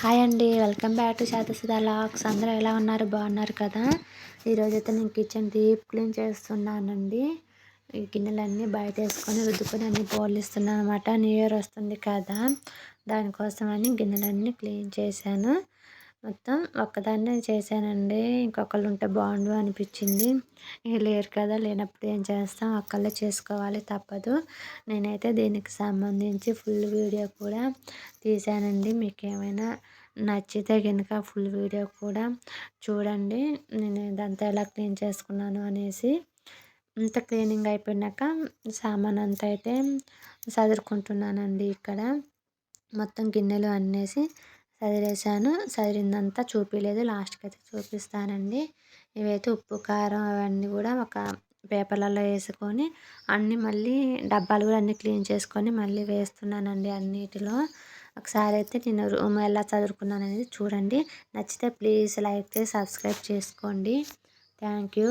Hi అండి welcome back to Shatasudha లాక్స్. అందరూ ఎలా ఉన్నారు? బాగున్నారు కదా? ఈరోజు అయితే నేను కిచెన్ డీప్ క్లీన్ చేస్తున్నానండి. ఈ గిన్నెలన్నీ బయట వేసుకొని రుద్దుకొని అన్ని పోలిస్తున్నాను అనమాట న్యూ ఇయర్ వస్తుంది కదా దానికోసమని గిన్నెలన్నీ క్లీన్ చేశాను. మొత్తం ఒక్కదాన్నే చేశానండి. ఇంకొకళ్ళు ఉంటే బాగుండు అనిపించింది. లేరు కదా లేనప్పుడు ఏం చేస్తాం? ఒక్కళ్ళే చేసుకోవాలి తప్పదు. నేనైతే దీనికి సంబంధించి ఫుల్ వీడియో కూడా తీశానండి. మీకు ఏమైనా నచ్చితే కనుక ఫుల్ వీడియో కూడా చూడండి. నేను ఇదంతా ఎలా క్లీన్ చేసుకున్నాను అనేసి. ఇంత క్లీనింగ్ అయిపోయినాక సామాన్ అంతా అయితే సదురుకుంటున్నానండి ఇక్కడ. మొత్తం గిన్నెలు అన్నేసి చదివేశాను చదివిందంతా చూపించలేదు లాస్ట్కి అయితే చూపిస్తానండి. ఇవైతే ఉప్పు కారం అవన్నీ కూడా ఒక పేపర్లలో వేసుకొని అన్నీ మళ్ళీ డబ్బాలు కూడా అన్నీ క్లీన్ చేసుకొని మళ్ళీ వేస్తున్నానండి అన్నిటిలో. ఒకసారి అయితే నేను రూమ్ ఎలా చదువుకున్నాను అనేది చూడండి. నచ్చితే ప్లీజ్ లైక్ చేసి సబ్స్క్రైబ్ చేసుకోండి. Thank you.